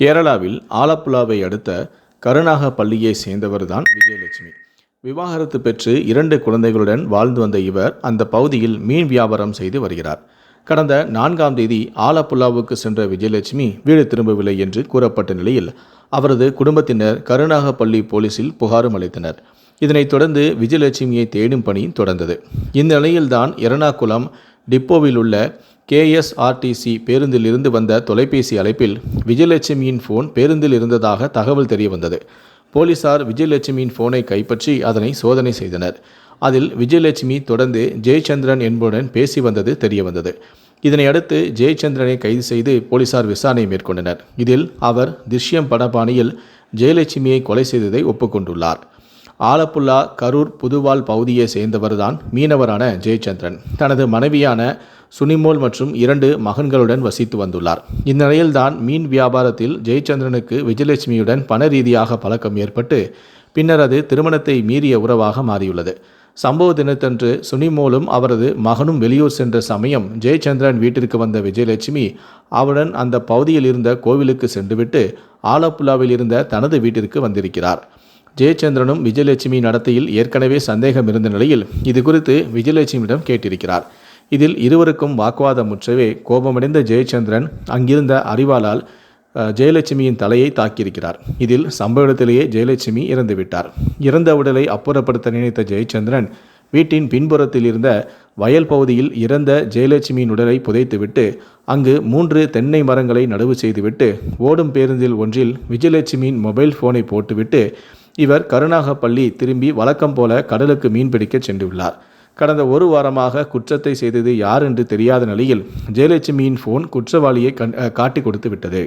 கேரளாவில் ஆலப்புழாவை அடுத்த கருணாகப்பள்ளியை சேர்ந்தவர்தான் விஜயலட்சுமி. விவாகரத்து பெற்று இரண்டு குழந்தைகளுடன் வாழ்ந்து வந்த இவர் அந்த பகுதியில் மீன் வியாபாரம் செய்து வருகிறார். கடந்த நான்காம் தேதி ஆலப்புழாவுக்கு சென்ற விஜயலட்சுமி வீடு திரும்பவில்லை என்று கூறப்பட்ட நிலையில் அவரது குடும்பத்தினர் கருணாகப்பள்ளி போலீசில் புகாரும் அளித்தனர். இதனைத் தொடர்ந்து விஜயலட்சுமியை தேடும் பணி தொடர்ந்தது. இந்த நிலையில்தான் எர்ணாகுளம் டிப்போவில் உள்ள கேஎஸ்ஆர்டிசி பேருந்தில் இருந்து வந்த தொலைபேசி அழைப்பில் விஜயலட்சுமியின் ஃபோன் பேருந்தில் இருந்ததாக தகவல் தெரிய வந்தது போலீசார் விஜயலட்சுமியின் ஃபோனை கைப்பற்றி அதனை சோதனை செய்தனர். அதில் விஜயலட்சுமி தொடர்ந்து ஜெயச்சந்திரன் என்புடன் பேசி வந்தது தெரிய வந்தது இதனையடுத்து ஜெயச்சந்திரனை கைது செய்து போலீசார் விசாரணை மேற்கொண்டனர். இதில் அவர் திஷ்யம் படபாணியில் ஜெயலட்சுமியை கொலை செய்ததை ஒப்புக்கொண்டுள்ளார். ஆலப்புல்லா கரூர் புதுவால் பகுதியை சேர்ந்தவர்தான் மீனவரான ஜெயச்சந்திரன். தனது மனைவியான சுனிமோல் மற்றும் இரண்டு மகன்களுடன் வசித்து வந்துள்ளார். இந்நிலையில்தான் மீன் வியாபாரத்தில் ஜெயச்சந்திரனுக்கு விஜயலட்சுமியுடன் பண ரீதியாக பழக்கம் ஏற்பட்டு பின்னர் அது திருமணத்தை மீறிய உறவாக மாறியுள்ளது. சம்பவ தினத்தன்று சுனிமோலும் அவரது மகனும் வெளியூர் சென்ற சமயம் ஜெயச்சந்திரன் வீட்டிற்கு வந்த விஜயலட்சுமி அவருடன் அந்த பகுதியில் இருந்த கோவிலுக்கு சென்றுவிட்டு ஆலப்புழாவில் இருந்த தனது வீட்டிற்கு வந்திருக்கிறார். ஜெயச்சந்திரனும் விஜயலட்சுமி நடத்தையில் ஏற்கனவே சந்தேகம் இருந்த நிலையில் இது குறித்து விஜயலட்சுமியிடம் கேட்டிருக்கிறார். இதில் இருவருக்கும் வாக்குவாதம் முற்றவே கோபமடைந்த ஜெயச்சந்திரன் அங்கிருந்த அறிவாளால் ஜெயலட்சுமியின் தலையை தாக்கியிருக்கிறார். இதில் சம்பவ இடத்திலேயே ஜெயலட்சுமி இறந்துவிட்டார். இறந்த உடலை அப்புறப்படுத்த நினைத்த ஜெயச்சந்திரன் வீட்டின் பின்புறத்தில் இருந்த வயல் பகுதியில் இறந்த ஜெயலட்சுமியின் உடலை புதைத்துவிட்டு அங்கு மூன்று தென்னை மரங்களை நடவு செய்துவிட்டு ஓடும் பேருந்தில் ஒன்றில் விஜயலட்சுமியின் மொபைல் போனை போட்டுவிட்டு இவர் கருணாகப்பள்ளி திரும்பி வழக்கம் போல கடலுக்கு மீன்பிடிக்க சென்றுள்ளார். கடந்த ஒரு வாரமாக குற்றத்தை செய்தது யார் என்று தெரியாத நிலையில் ஜெயலட்சுமியின் ஃபோன் குற்றவாளியை கண் காட்டி கொடுத்து விட்டது.